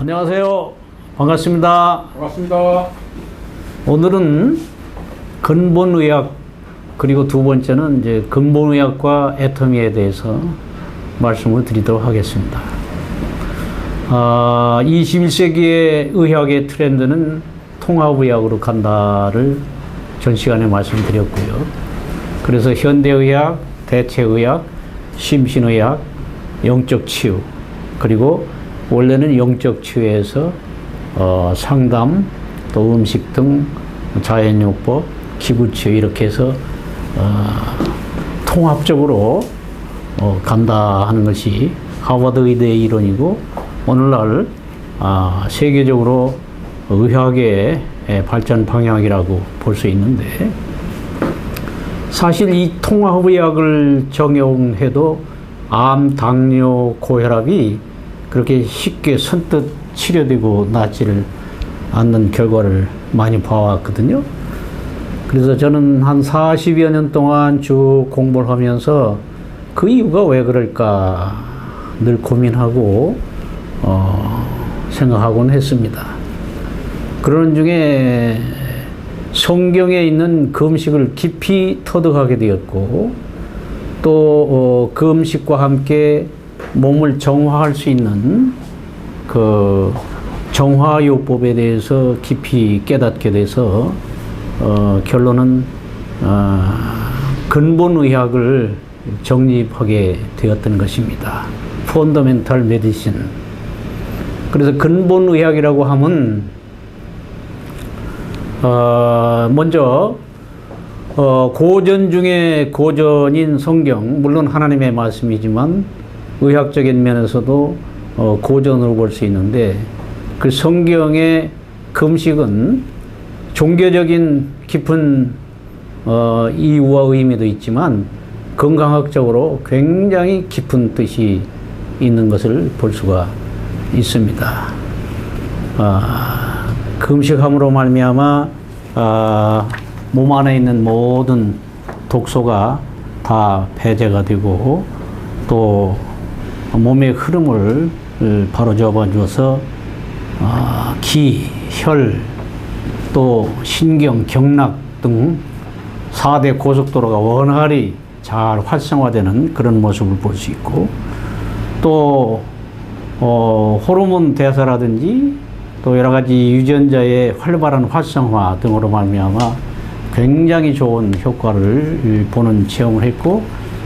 안녕하세요. 반갑습니다. 반갑습니다. 오늘은 근본의학 그리고 두 번째는 이제 근본의학과 애터미에 대해서 말씀을 드리도록 하겠습니다. 아, 21세기의 의학의 트렌드는 통합의학으로 간다를 전 시간에 말씀드렸고요. 그래서 현대의학, 대체의학, 심신의학, 영적 치유, 그리고 원래는 영적 치유에서 어, 상담, 또 음식 등 자연요법, 기부치유 이렇게 해서 어, 통합적으로 어, 간다 하는 것이 하버드 의대의 이론이고 오늘날 아, 세계적으로 의학의 예, 발전 방향이라고 볼 수 있는데 사실 이 통합의학을 적용해도 암, 당뇨, 고혈압이 그렇게 쉽게 선뜻 치료되고 낫지를 않는 결과를 많이 봐왔거든요. 그래서 저는 한 40여 년 동안 쭉 공부를 하면서 그 이유가 왜 그럴까 늘 고민하고 어, 생각하곤 했습니다. 그런 중에 성경에 있는 금식을 깊이 터득하게 되었고 또 어, 그 음식과 함께 몸을 정화할 수 있는 그 정화요법에 대해서 깊이 깨닫게 돼서 어, 결론은 어, 근본의학을 정립하게 되었던 것입니다. 펀더멘탈 메디신. 그래서 근본의학이라고 하면 어, 먼저 어, 고전 중에 고전인 성경, 물론 하나님의 말씀이지만 의학적인 면에서도 어, 고전으로 볼 수 있는데 그 성경의 금식은 종교적인 깊은 어, 이유와 의미도 있지만 건강학적으로 굉장히 깊은 뜻이 있는 것을 볼 수가 있습니다. 아, 금식함으로 말미암아 아, 몸 안에 있는 모든 독소가 다 배제가 되고 또 몸의 흐름을 바로 잡아 줘서 아, 기, 혈, 또 신경, 경락 등 4대 고속도로가 원활히 잘 활성화되는 그런 모습을 볼 수 있고 또 어, 호르몬 대사라든지 또 여러 가지 유전자의 활발한 활성화 등으로 말미암아 굉장히 좋은 효과를 보는 체험을 했고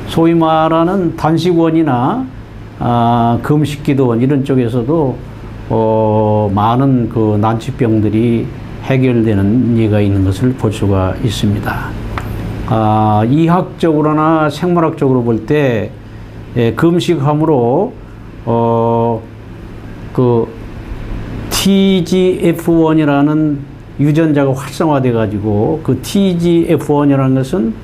소위 말하는 단식원이나 아, 금식기도원 이런 쪽에서도 어, 많은 그 난치병들이 해결되는 예가 있는 것을 볼 수가 있습니다. 아, 이학적으로나 생물학적으로 볼때 예, 금식함으로 어, 그 TGF1이라는 유전자가 활성화돼 가지고 그 TGF1이라는 것은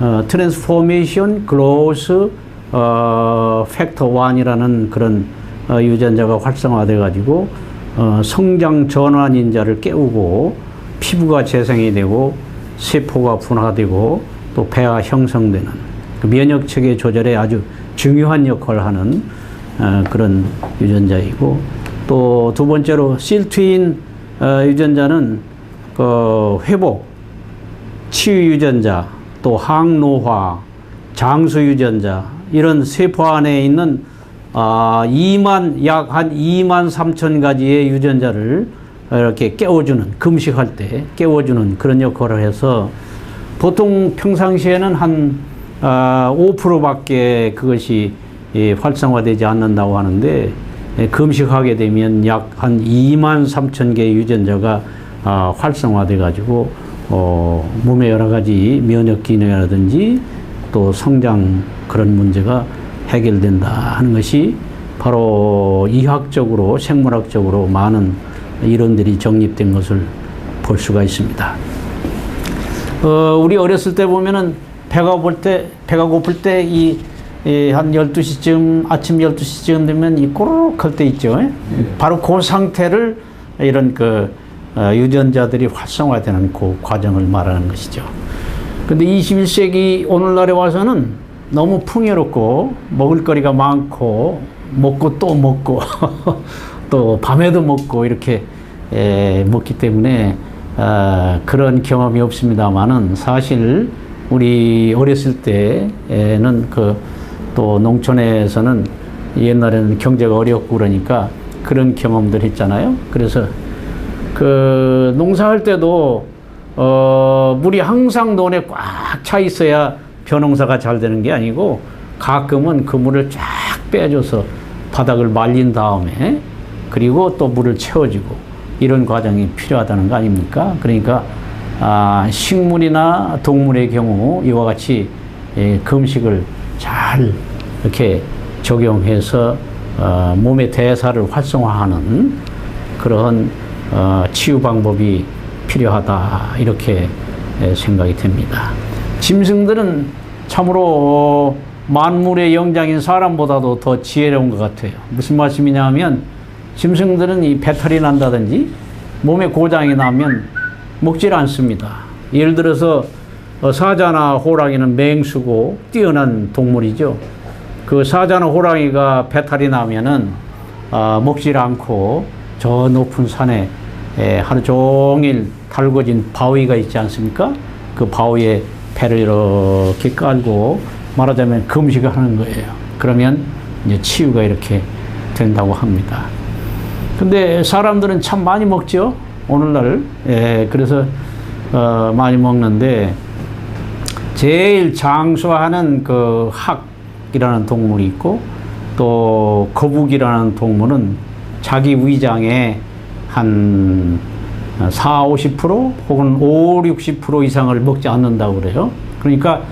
어, 트랜스포메이션 글로스 어, 팩터 1이라는 그런 어, 유전자가 활성화돼 가지고 어, 성장 전환 인자를 깨우고 피부가 재생이 되고 세포가 분화되고 또 폐가 형성되는 그 면역 체계 조절에 아주 중요한 역할을 하는 어, 그런 유전자이고 또 두 번째로 실트인 어, 유전자는 그 회복, 치유 유전자, 또 항노화, 장수 유전자 이런 세포 안에 있는 아, 2만 약 한 2만 3천 가지의 유전자를 이렇게 깨워주는 금식할 때 깨워주는 그런 역할을 해서 보통 평상시에는 한 아, 5%밖에 그것이 예, 활성화되지 않는다고 하는데 예, 금식하게 되면 약 한 2만 3천 개의 유전자가 아, 활성화돼 가지고 어, 몸의 여러 가지 면역 기능이라든지 또 성장 그런 문제가 해결된다 하는 것이 바로 이학적으로 생물학적으로 많은 이론들이 정립된 것을 볼 수가 있습니다. 어, 우리 어렸을 때 보면은 배가 고플 때, 배가 고플 때 이, 이, 한 12시쯤, 아침 12시쯤 되면 이 꼬르륵 할 때 있죠. 예? 바로 그 상태를 이런 그, 어, 유전자들이 활성화되는 그 과정을 말하는 것이죠. 근데 21세기 오늘날에 와서는 너무 풍요롭고 먹을거리가 많고 먹고 또 먹고 또 밤에도 먹고 이렇게 에, 먹기 때문에 어, 그런 경험이 없습니다만은 사실 우리 어렸을 때에는 그 또 농촌에서는 옛날에는 경제가 어렵고 그러니까 그런 경험들 했잖아요. 그래서 그 농사할 때도 어 물이 항상 논에 꽉 차 있어야 벼농사가 잘 되는 게 아니고 가끔은 그 물을 쫙 빼줘서 바닥을 말린 다음에 그리고 또 물을 채워주고 이런 과정이 필요하다는 거 아닙니까? 그러니까 아, 식물이나 동물의 경우 이와 같이 예, 금식을 잘 이렇게 적용해서 어, 몸의 대사를 활성화하는 그런 어, 치유 방법이 필요하다 이렇게 예, 생각이 됩니다. 짐승들은 참으로 만물의 영장인 사람보다도 더 지혜로운 것 같아요. 무슨 말씀이냐면 짐승들은 이 배탈이 난다든지 몸에 고장이 나면 먹질 않습니다. 예를 들어서 어, 사자나 호랑이는 맹수고 뛰어난 동물이죠. 그 사자나 호랑이가 배탈이 나면은 아, 먹질 않고 저 높은 산에 에, 하루 종일 달궈진 바위가 있지 않습니까? 그 바위에 배를 이렇게 깔고 말하자면 금식을 하는 거예요. 그러면 이제 치유가 이렇게 된다고 합니다. 근데 사람들은 참 많이 먹죠. 오늘날 예, 그래서 어, 많이 먹는데 제일 장수하는 그 학이라는 동물이 있고 또 거북이라는 동물은 자기 위장에 한 4, 50% 혹은 5, 60% 이상을 먹지 않는다고 그래요. 그러니까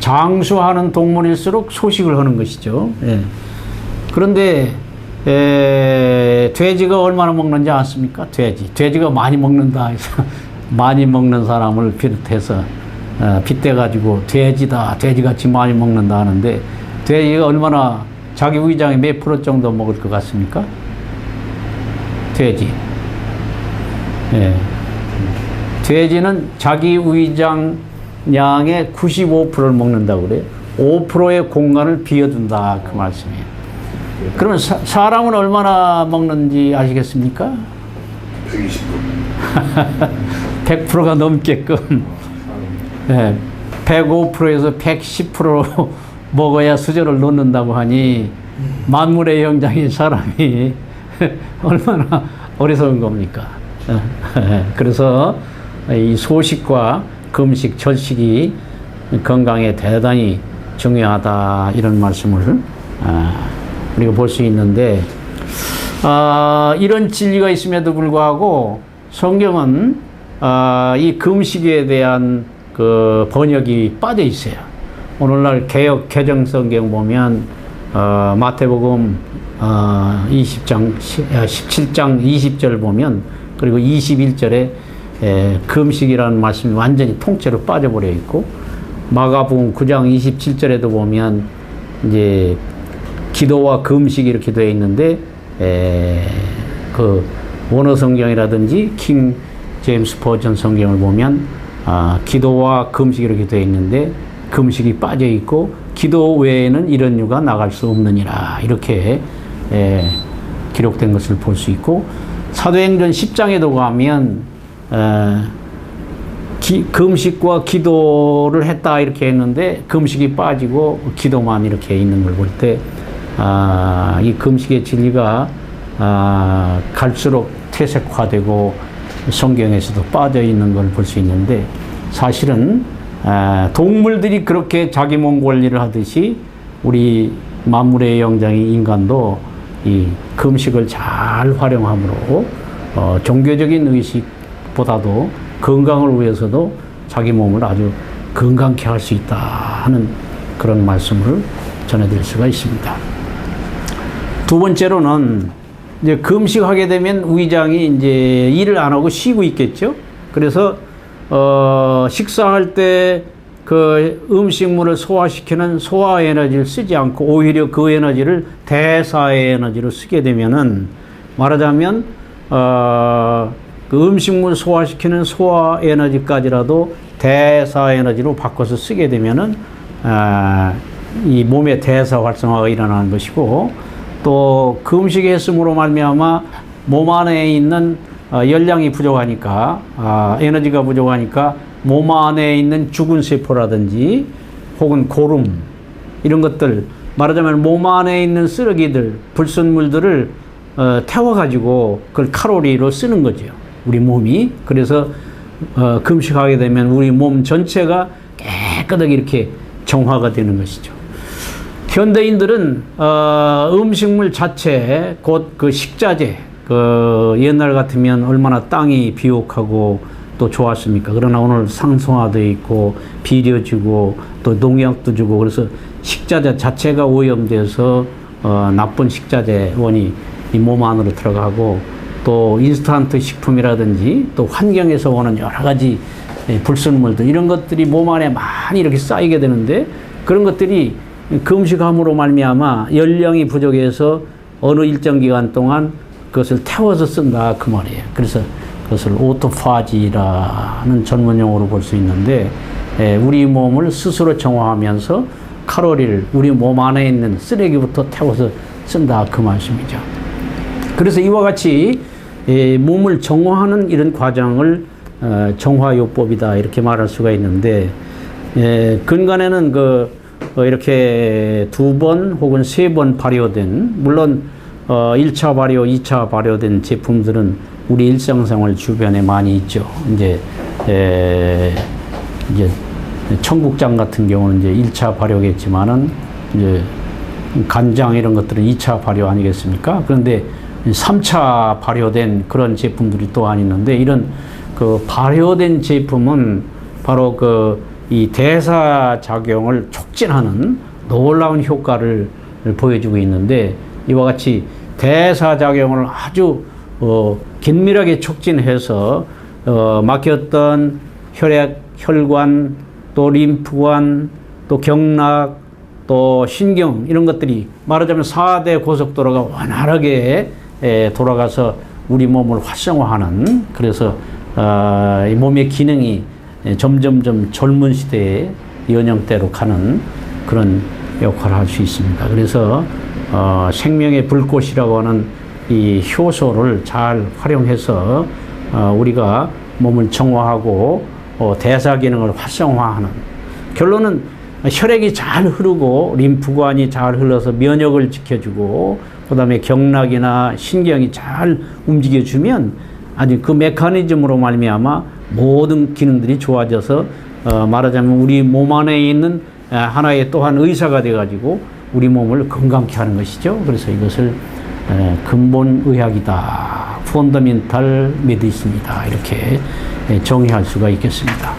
장수하는 동물일수록 소식을 하는 것이죠. 예. 그런데 에, 돼지가 얼마나 먹는지 아십니까? 돼지. 돼지가 많이 먹는다 해서 많이 먹는 사람을 비롯해서 어, 빗대 가지고 돼지다, 돼지같이 많이 먹는다 하는데 돼지가 얼마나 자기 위장에 몇 프로 정도 먹을 것 같습니까? 돼지. 예. 돼지는 자기 위장 양의 95%를 먹는다고 그래요. 5%의 공간을 비워둔다 그 말씀이에요. 그러면 사, 사람은 얼마나 먹는지 아시겠습니까? 120%. 100%가 넘게끔 예, 105%에서 110% 먹어야 수저를 놓는다고 하니 만물의 영장인 사람이 얼마나 어리석은 겁니까? 예, 그래서 이 소식과 금식, 절식이 건강에 대단히 중요하다 이런 말씀을 아, 우리가 볼 수 있는데 아, 이런 진리가 있음에도 불구하고 성경은 아, 이 금식에 대한 그 번역이 빠져 있어요. 오늘날 개혁 개정 성경 보면 어, 마태복음 어, 20장 17장 20절 보면 그리고 21절에 에, 금식이라는 말씀이 완전히 통째로 빠져버려 있고 마가복음 9장 27절에도 보면 이제 기도와 금식 이렇게 되어 있는데 에, 그 원어 성경이라든지 킹 제임스 버전 성경을 보면 아, 기도와 금식 이렇게 되어 있는데 금식이 빠져 있고 기도 외에는 이런 유가 나갈 수 없느니라. 이렇게 에, 기록된 것을 볼 수 있고 사도행전 10장에도 가면 에, 기, 금식과 기도를 했다 이렇게 했는데 금식이 빠지고 기도만 이렇게 있는 걸 볼때 아, 이 금식의 진리가 아, 갈수록 퇴색화되고 성경에서도 빠져 있는 걸 볼 수 있는데 사실은 아, 동물들이 그렇게 자기 몸 관리를 하듯이 우리 만물의 영장인 인간도 이 금식을 잘 활용함으로 어, 종교적인 의식보다도 건강을 위해서도 자기 몸을 아주 건강케 할 수 있다 하는 그런 말씀을 전해드릴 수가 있습니다. 두 번째로는 이제 금식하게 되면 위장이 이제 일을 안 하고 쉬고 있겠죠. 그래서 어, 식사할 때 그 음식물을 소화시키는 소화 에너지를 쓰지 않고 오히려 그 에너지를 대사의 에너지로 쓰게 되면은 말하자면 어, 그 음식물 소화시키는 소화 에너지까지라도 대사 에너지로 바꿔서 쓰게 되면은 아, 이 몸의 대사 활성화가 일어나는 것이고 또 금식의 했음으로 말미암아 몸 안에 있는 어, 열량이 부족하니까 아, 에너지가 부족하니까 몸 안에 있는 죽은 세포라든지 혹은 고름 이런 것들 말하자면 몸 안에 있는 쓰레기들 불순물들을 어, 태워가지고 그걸 칼로리로 쓰는 거죠 우리 몸이 그래서 어, 금식하게 되면 우리 몸 전체가 깨끗하게 이렇게 정화가 되는 것이죠. 현대인들은 어, 음식물 자체 곧 그 식자재 그 옛날 같으면 얼마나 땅이 비옥하고 또 좋았습니까? 그러나 오늘 상성화돼 있고 비료 주고 또 농약도 주고 그래서 식자재 자체가 오염돼서 어, 나쁜 식자재 원이 이 몸 안으로 들어가고 또 인스턴트 식품이라든지 또 환경에서 오는 여러 가지 예, 불순물들 이런 것들이 몸 안에 많이 이렇게 쌓이게 되는데 그런 것들이 금식함으로 말미암아 연령이 부족해서 어느 일정 기간 동안 그것을 태워서 쓴다 그 말이에요. 그래서 그것을 오토파지라는 전문 용어로 볼 수 있는데 예, 우리 몸을 스스로 정화하면서 칼로리를 우리 몸 안에 있는 쓰레기부터 태워서 쓴다 그 말씀이죠. 그래서 이와 같이 예, 몸을 정화하는 이런 과정을 어, 정화요법이다 이렇게 말할 수가 있는데 예, 근간에는 그 어, 이렇게 두 번 혹은 세 번 발효된 물론 어, 1차 발효, 2차 발효된 제품들은 우리 일상생활 주변에 많이 있죠. 이제 에, 이제 청국장 같은 경우는 이제 1차 발효겠지만은 이제 간장 이런 것들은 2차 발효 아니겠습니까? 그런데 3차 발효된 그런 제품들이 또한 있는데 이런 그 발효된 제품은 바로 그 이 대사 작용을 촉진하는 놀라운 효과를 보여주고 있는데 이와 같이 대사 작용을 아주 어, 긴밀하게 촉진해서 어, 막혔던 혈액, 혈관, 또 림프관, 또 경락, 또 신경 이런 것들이 말하자면 4대 고속도로가 원활하게 에, 돌아가서 우리 몸을 활성화하는 그래서 어, 이 몸의 기능이 에, 점점점 젊은 시대의 연령대로 가는 그런 역할을 할 수 있습니다. 그래서 어, 생명의 불꽃이라고 하는 이 효소를 잘 활용해서 어, 우리가 몸을 정화하고 어, 대사 기능을 활성화하는 결론은 혈액이 잘 흐르고 림프관이 잘 흘러서 면역을 지켜주고 그다음에 경락이나 신경이 잘 움직여주면 아주 그 메커니즘으로 말미암아 모든 기능들이 좋아져서 어, 말하자면 우리 몸 안에 있는 아, 하나의 또한 의사가 돼가지고 우리 몸을 건강케 하는 것이죠. 그래서 이것을 에, 근본 의학이다, 펀더멘탈 메디슨이다 이렇게 에, 정의할 수가 있겠습니다.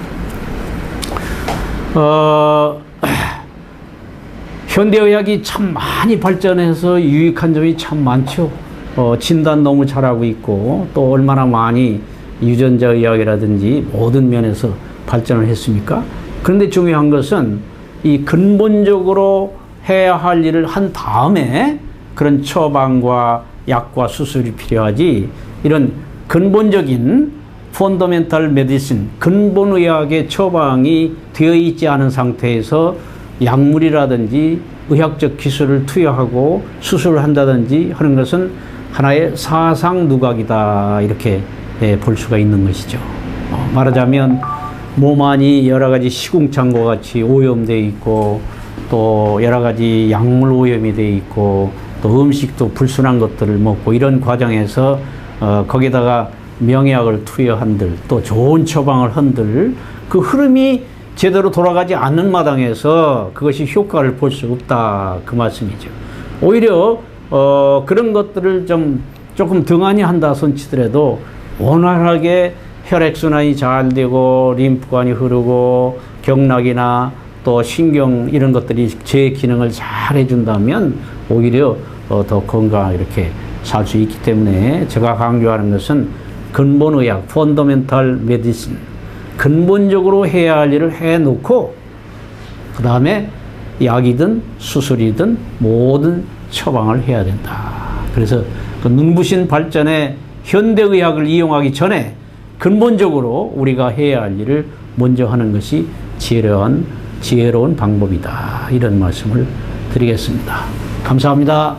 어, 현대의학이 참 많이 발전해서 유익한 점이 참 많죠. 어, 진단 너무 잘하고 있고 또 얼마나 많이 유전자 의학이라든지 모든 면에서 발전을 했습니까? 그런데 중요한 것은 이 근본적으로 해야 할 일을 한 다음에 그런 처방과 약과 수술이 필요하지 이런 근본적인 펀더멘탈 메디신 근본 의학의 처방이 되어 있지 않은 상태에서 약물이라든지 의학적 기술을 투여하고 수술을 한다든지 하는 것은 하나의 사상 누각이다 이렇게 예, 볼 수가 있는 것이죠. 어, 말하자면 몸 안이 여러 가지 시궁창과 같이 오염되어 있고 또 여러 가지 약물 오염이 되어 있고 또 음식도 불순한 것들을 먹고 이런 과정에서 어, 거기다가 명약을 투여한들 또 좋은 처방을 한들 그 흐름이 제대로 돌아가지 않는 마당에서 그것이 효과를 볼 수 없다 그 말씀이죠. 오히려 어, 그런 것들을 좀 조금 등한히 한다 손치더라도 원활하게 혈액순환이 잘 되고 림프관이 흐르고 경락이나 또 신경 이런 것들이 제 기능을 잘 해준다면 오히려 어, 더 건강 이렇게 살 수 있기 때문에 제가 강조하는 것은 근본 의학, 펀더멘탈 메디슨 근본적으로 해야 할 일을 해놓고 그 다음에 약이든 수술이든 모든 처방을 해야 된다. 그래서 그 눈부신 발전에 현대의학을 이용하기 전에 근본적으로 우리가 해야 할 일을 먼저 하는 것이 지혜로운, 지혜로운 방법이다. 이런 말씀을 드리겠습니다. 감사합니다.